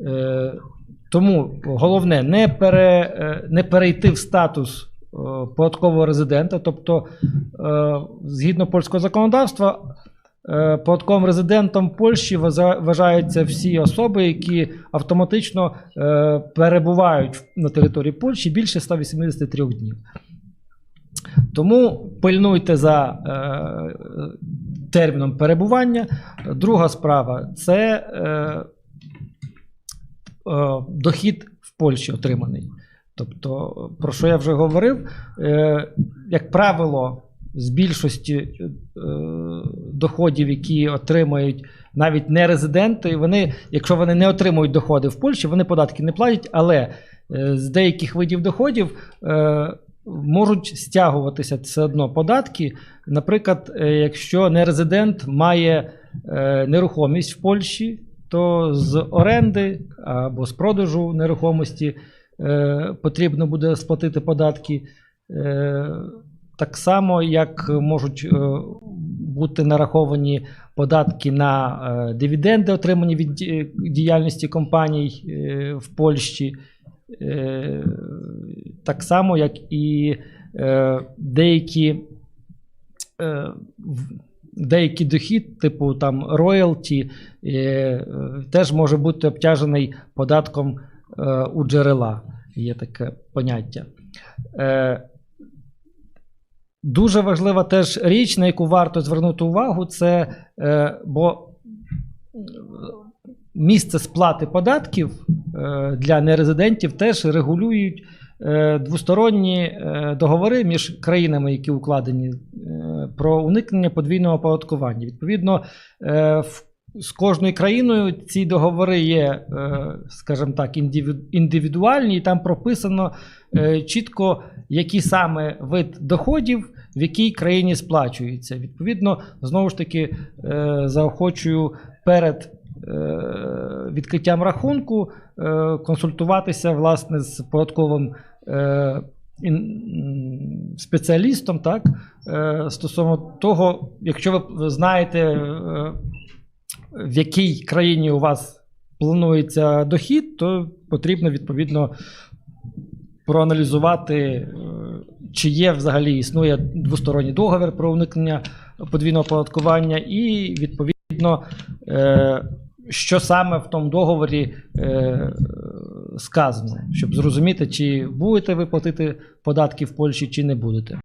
Е, Тому головне не, пере, е, не перейти в статус е, податкового резидента, тобто, згідно польського законодавства, податковим резидентом Польщі вважаються всі особи, які автоматично перебувають на території Польщі більше 183 днів. Тому пильнуйте за терміном перебування. Друга справа це дохід в Польщі отриманий. Тобто, про що я вже говорив, е, як правило, з більшості е, доходів, які отримують навіть не резиденти, вони, якщо вони не отримують доходи в Польщі, вони податки не платять, але е, з деяких видів доходів е, можуть стягуватися все одно податки. Наприклад, е, якщо нерезидент має е, нерухомість в Польщі, то з оренди або з продажу нерухомості е, потрібно буде сплатити податки. Е, так само, як можуть е, бути нараховані податки на дивіденди, отримані від діяльності компаній в Польщі, так само, як і деякі, деякий дохід, типу там роялті, е, теж може бути обтяжений податком е, у джерела. Є таке поняття. Е, Дуже важлива теж річ, на яку варто звернути увагу, це бо місце сплати податків для нерезидентів теж регулюють двосторонні договори між країнами, які укладені про уникнення подвійного оподаткування. Відповідно, е, з кожною країною ці договори є, е, скажімо так, індивідуальні, і там прописано е, чітко, який саме вид доходів в якій країні сплачується. Відповідно, знову ж таки, заохочую перед відкриттям рахунку консультуватися власне з податковим спеціалістом, так, е, стосовно того, якщо ви знаєте, е, в якій країні у вас планується дохід, то потрібно відповідно проаналізувати, е, чи є взагалі існує двосторонній договір про уникнення подвійного оподаткування, і відповідно, що саме в тому договорі сказано, щоб зрозуміти, чи будете ви платити податки в Польщі, чи не будете.